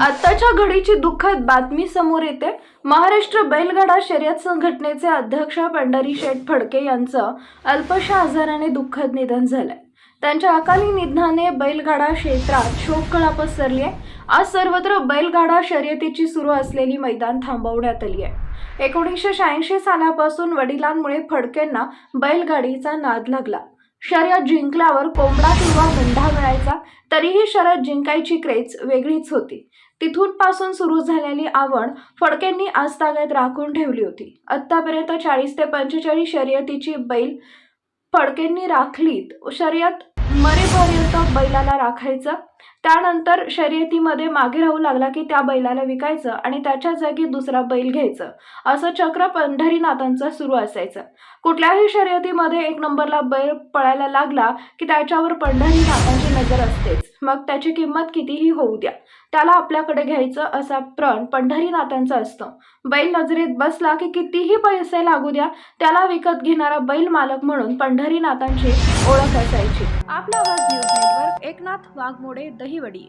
आत्ताच्या घडीची दुःखद बातमी समोर येते. महाराष्ट्र बैलगाडा शर्यत संघटनेचे अध्यक्ष पंढरी शेठ फडके यांचं अल्पशा आजाराने दुःखद निधन झालंय. त्यांच्या अकाली निधनाने बैलगाडा क्षेत्रात शोककळा पसरली आहे. आज सर्वत्र बैलगाडा शर्यतीची सुरू असलेली मैदान थांबवण्यात आली आहे. एकोणीसशे शहाऐंशी सालापासून वडिलांमुळे फडकेंना बैलगाडीचा नाद लागला. शर्यत जिंकल्यावर कोंबडा किंवा गंढा मिळायचा तरीही शर्यत जिंकायची क्रेज वेगळीच होती. तिथून पासून सुरू झालेली आवड फडकेंनी आजतागायत राखून ठेवली होती. आत्तापर्यंत चाळीस ते पंचेचाळीस शर्यतीची बैल फडकेंनी राखलीत. शर्यत मरेपर्यंत बैलाला राखायचं त्यानंतर शर्यतीमध्ये मागे राहू लागला की त्या बैलाला विकायचं आणि त्याच्या जागी दुसरा बैल घ्यायचं. असं चक्र पंढरीनाथांचं सुरू असायचं. कुठल्याही शर्यतीमध्ये एक नंबरला बैल पळायला लागला की त्याच्यावर पंढरीनाथांची नजर असतेच. मग त्याची किंमत कितीही होऊ द्या. त्याला आपल्याकडे घ्यायचं असा प्रण पंढरीनाथांचा असतो. बैल नजरेत बसला की कितीही पैसे लागू द्या त्याला विकत घेणारा बैल मालक म्हणून पंढरीनाथांची ओळख असायची. आपला आवाज न्यूज नेटवर्क वाघमोडे दहीवडी